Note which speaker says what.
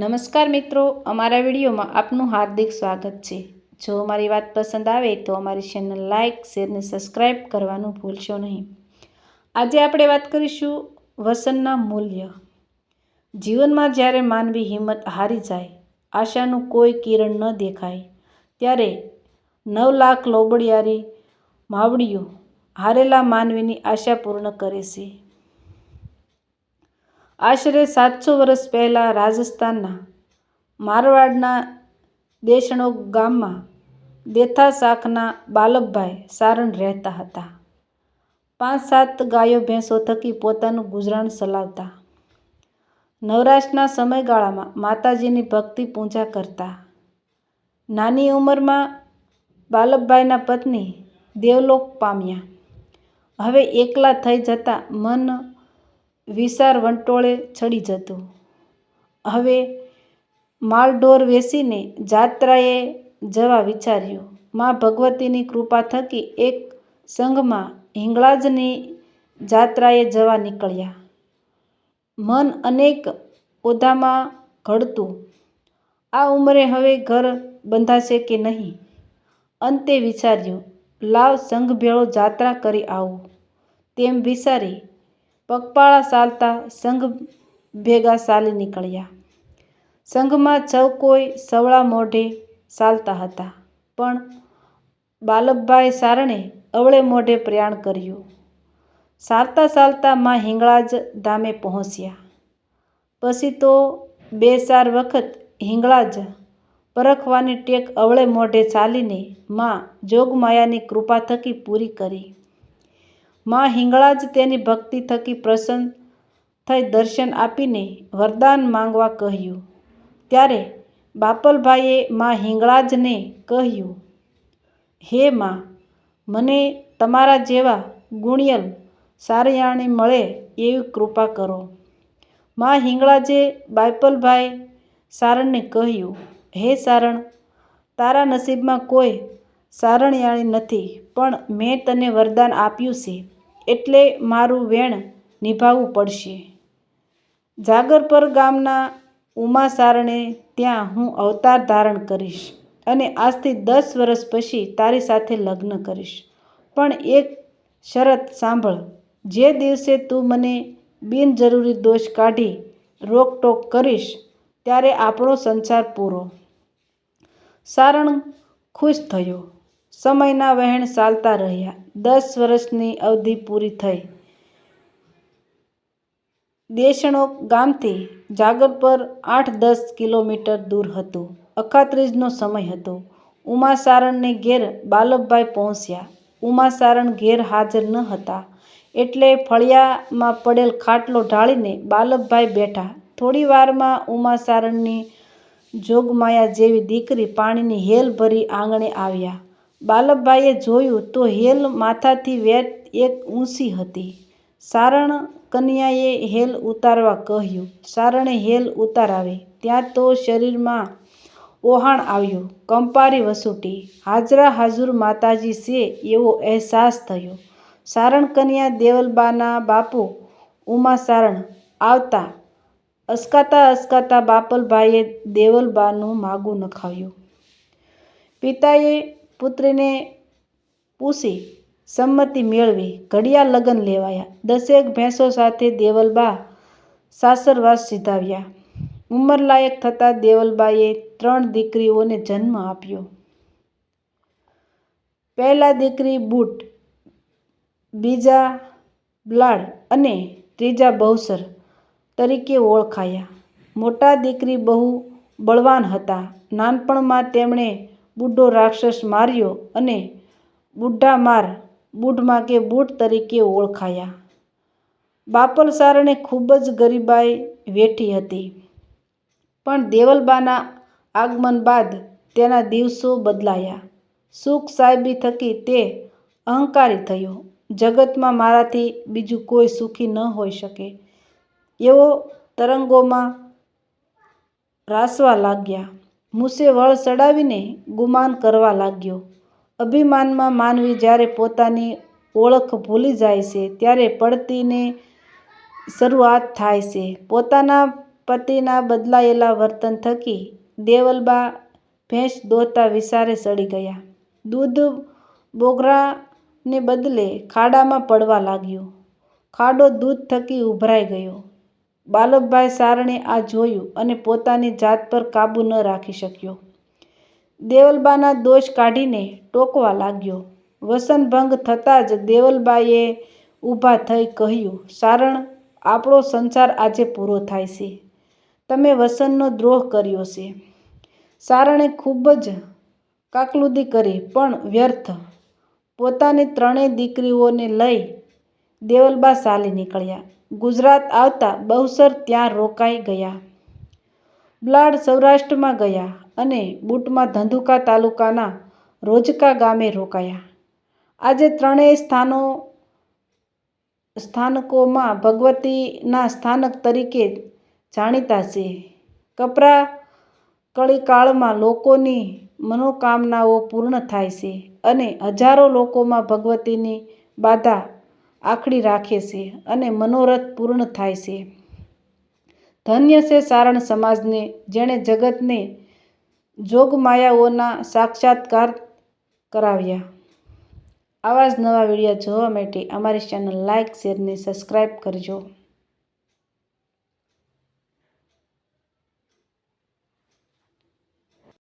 Speaker 1: નમસ્કાર મિત્રો, અમારા વિડીયોમાં આપનું હાર્દિક સ્વાગત છે. જો અમારી વાત પસંદ આવે તો અમારી ચેનલ લાઇક, શેર અને કરવાનું ભૂલશો નહીં. આજે આપણે વાત કરીશું વસનના મૂલ્ય. જીવનમાં જ્યારે માનવી હિંમત હારી જાય, આશાનું કોઈ કિરણ ન દેખાય, ત્યારે નવ લાખ લોબડિયારી માવડીઓ હારેલા માનવીની આશા પૂર્ણ કરે છે. આશરે સાતસો વર્ષ પહેલાં રાજસ્થાનના મારવાડના દેશણો ગામમાં દેથા શાખના બાલકભાઈ સારણ રહેતા હતા. પાંચ સાત ગાયો ભેંસો થકી પોતાનું ગુજરાન ચલાવતા. નવરાશના સમયગાળામાં માતાજીની ભક્તિ પૂજા કરતા. નાની ઉંમરમાં બાલકભાઈના પત્ની દેવલોક પામ્યા. હવે એકલા થઈ જતાં મન વિસાર વંટોળે ચડી જતું. હવે માલઢોર વેસીને જાત્રાએ જવા વિચાર્યું. મા ભગવતીની કૃપા થકી એક સંઘમાં હિંગળાજની જાત્રાએ જવા નીકળ્યા. મન અનેક ઓધામાં ઘડતું. આ ઉંમરે હવે ઘર બંધાશે કે નહીં? અંતે વિચાર્યું, લાવ સંઘ ભેળો જાત્રા કરી આવું. તેમ વિચારી પગપાળા ચાલતા સંઘ ભેગા ચાલી નીકળ્યા. સંઘમાં સૌ કોઈ સવળા મોઢે ચાલતા હતા. પણ બાલકભાઈ સારણે અવળે મોઢે પ્રયાણ કર્યું. ચાલતા ચાલતા માં હિંગળાજ ધામે પહોંચ્યા. પછી તો બે ચાર વખત હિંગળાજ પરખવાની ટેક અવળે મોઢે ચાલીને માં જોગમાયાની કૃપા થકી પૂરી કરી. માં જ તેની ભક્તિ થકી પ્રસન્ન થઈ દર્શન આપીને વરદાન માંગવા કહ્યું. ત્યારે બાપલભાઈએ માં હિંગળાજને કહ્યું, હે માં, મને તમારા જેવા ગુણિયલ સારયાણી મળે એવી કૃપા કરો. માં હિંગળાજે બાપલભાઈ સારણને કહ્યું, હે સારણ, તારા નસીબમાં કોઈ સારણિયાણી નથી, પણ મેં તને વરદાન આપ્યું છે, એટલે મારું વેણ નિભાવવું પડશે. જાગરપર ગામના ઉમા સારણે ત્યાં હું અવતાર ધારણ કરીશ અને આજથી દસ વર્ષ પછી તારી સાથે લગ્ન કરીશ. પણ એક શરત સાંભળ, જે દિવસે તું મને બિનજરૂરી દોષ કાઢી રોકટોક કરીશ, ત્યારે આપણો સંસાર પૂરો. સારણ ખુશ થયો. સમયના વહેણ ચાલતા રહ્યા. દસ વર્ષની અવધિ પૂરી થઈ. દેશણો ગામથી જાગર પર આઠ દસ કિલોમીટર દૂર હતું. અખાત્રીજનો સમય હતો. ઉમા સારણને ઘેર બાલકભાઈ પહોંચ્યા. ઉમા સારણ ઘેર હાજર ન હતા. એટલે ફળિયામાં પડેલ ખાટલો ઢાળીને બાલકભાઈ બેઠા. થોડી વારમાં ઉમા સારણની જોગમાયા જેવી દીકરી પાણીની હેલ ભરી આંગણે આવ્યા. બાલકભાઈએ જોયું તો હેલ માથાથી વેટ એક ઊંચી હતી. સારણ કન્યાએ હેલ ઉતારવા કહ્યું, સારણે હેલ ઉતારાવી, ત્યાં તો શરીરમાં ઓહાણ આવ્યું, કંપારી વસૂટી. હાજરા હાજુર માતાજી છે એવો અહેસાસ થયો. સારણ કન્યા દેવલબાના બાપુ ઉમા સારણ આવતા અસકાતા અસકાતા બાપલભાઈએ દેવલબાનું માગું નખાવ્યું. પિતાએ પુત્રીને પૂછી, સંમતિ મેળવી ઘડિયા લગ્ન લેવાયા. દસેક ભેંસો સાથે દેવલબા સાસરવાસ સીધાવ્યા. ઉંમરલાયક થતાં દેવલબાએ ત્રણ દીકરીઓને જન્મ આપ્યો. પહેલા દીકરી બુટ, બીજા બ્લાડ અને ત્રીજા બહુસર તરીકે ઓળખાયા. મોટા દીકરી બહુ બળવાન હતા. નાનપણમાં તેમણે બુઢો રાક્ષસ માર્યો અને બુઢા માર બુઢમાં કે બુટ તરીકે ઓળખાયા. બાપલ સારણે ખૂબ જ ગરીબાઈ વેઠી હતી. પણ દેવલબાના આગમન બાદ તેના દિવસો બદલાયા. સુખ સાહેબી થકી તે અહંકારી થયો. જગતમાં મારાથી બીજું કોઈ સુખી ન હોઈ શકે. એવો તરંગોમાં રાસવા લાગ્યા. મૂસે વળ ચડાવીને ગુમાન કરવા લાગ્યો અભિમાનમાં માનવી જ્યારે પોતાની ઓળખ ભૂલી જાય છે, ત્યારે પડતીને શરૂઆત થાય છે પોતાના પતિના બદલાયેલા વર્તન થકી દેવલબા ભેંસ દોતા વિસારે સડી ગયા. દૂધ બોગરાને બદલે ખાડામાં પડવા લાગ્યું. ખાડો દૂધ થકી ઉભરાઈ ગયો. બાલકભાઈ સારણે આ જોયું અને પોતાની જાત પર કાબૂ ન રાખી શક્યો. દેવલબાના દોષ કાઢીને ટોકવા લાગ્યો. વસનભંગ થતાં જ દેવલબાએ ઊભા થઈ કહ્યું, સારણ, આપણો સંસાર આજે પૂરો થાય છે. તમે વસનનો દ્રોહ કર્યો છે. સારણે ખૂબ જ કાકલુદી કરી પણ વ્યર્થ. પોતાની ત્રણેય દીકરીઓને લઈ દેવલબા ચાલી નીકળ્યા. ગુજરાત આવતા બહુસર ત્યાં રોકાઈ ગયા. બ્લાડ સૌરાષ્ટ્રમાં ગયા અને બુટમાં ધંધુકા તાલુકાના રોજકા ગામે રોકાયા. આજે ત્રણેય સ્થાનો, સ્થાનકોમાં ભગવતીના સ્થાનક તરીકે જાણીતા છે. કપરા કળીકાળમાં લોકોની મનોકામનાઓ પૂર્ણ થાય છે અને હજારો લોકોમાં ભગવતીની બાધા આખડી રાખે છે અને મનોરથ પૂર્ણ થાય છે. ધન્ય છે સારણ સમાજને જેણે જગતને જોગમાયાઓના સાક્ષાત્કાર કરાવ્યા. આવા જ નવા વીડિયો જોવા માટે અમારી ચેનલ લાઇક, શેર ને સબસ્ક્રાઇબ કરજો.